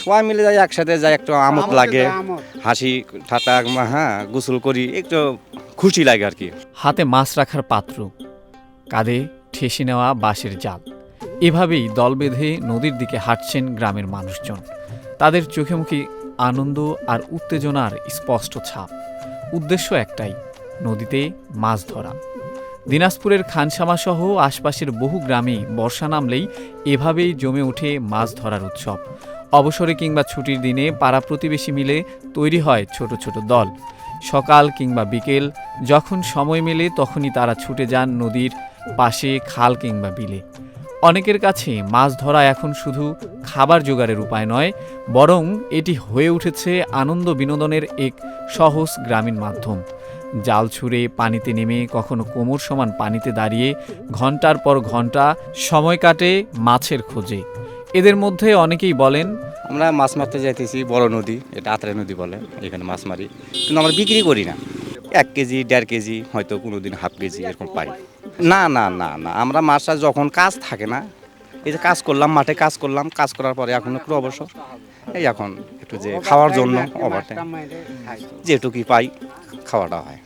সবাই মিলে যাই একসাথে যাই একটু আমোদ লাগে হাসি ঠাটা হ্যাঁ গোসল করি একটু খুশি লাগে আর কি। হাতে মাছ রাখার পাত্র কাঁধে ঠেসে নেওয়া বাঁশের জাল। এভাবেই দল বেঁধে নদীর দিকে হাঁটছেন গ্রামের মানুষজন। তাদের চোখে মুখে আনন্দ আর উত্তেজনার স্পষ্ট ছাপ। উদ্দেশ্য একটাই নদীতে মাছ ধরা। দিনাজপুরের খানসামা সহ আশপাশের বহু গ্রামে বর্ষা নামলেই এভাবেই জমে ওঠে মাছ ধরার উৎসব। অবসরে কিংবা ছুটির দিনে পাড়া প্রতিবেশী মিলে তৈরি হয় ছোট ছোট দল। সকাল কিংবা বিকেল, যখন সময় মেলে তখনই তারা ছুটে যান নদীর পাশে খাল কিংবা বিলে। অনেকের কাছে মাছ ধরা এখন শুধু খাবার জোগাড়ের উপায় নয়, বরং এটি হয়ে উঠেছে আনন্দ বিনোদনের এক সহজ গ্রামীণ মাধ্যম। জাল ছুঁড়ে পানিতে নেমে কখনো কোমর সমান পানিতে দাঁড়িয়ে ঘণ্টার পর ঘণ্টা সময় কাটে মাছের খোঁজে। এদের মধ্যে অনেকেই বলেন, আমরা মাছ মারতে যাইতেছি, বড় নদী, এটা আত্রাই নদী বলে, এখানে মাছ মারি। কিন্তু আমরা বিক্রি করি না। এক কেজি, দেড় কেজি, হয়তো কোনো দিন হাফ কেজি এরকম পাই। না না না না, আমরা মাছটা যখন কাজ থাকে না, এই যে কাজ করলাম, মাঠে কাজ করলাম, কাজ করার পরে এখন একটু অবসর। এই এখন একটু যে খাওয়ার জন্য ওভার যেটুকুই পাই, খাওয়াটা হয়।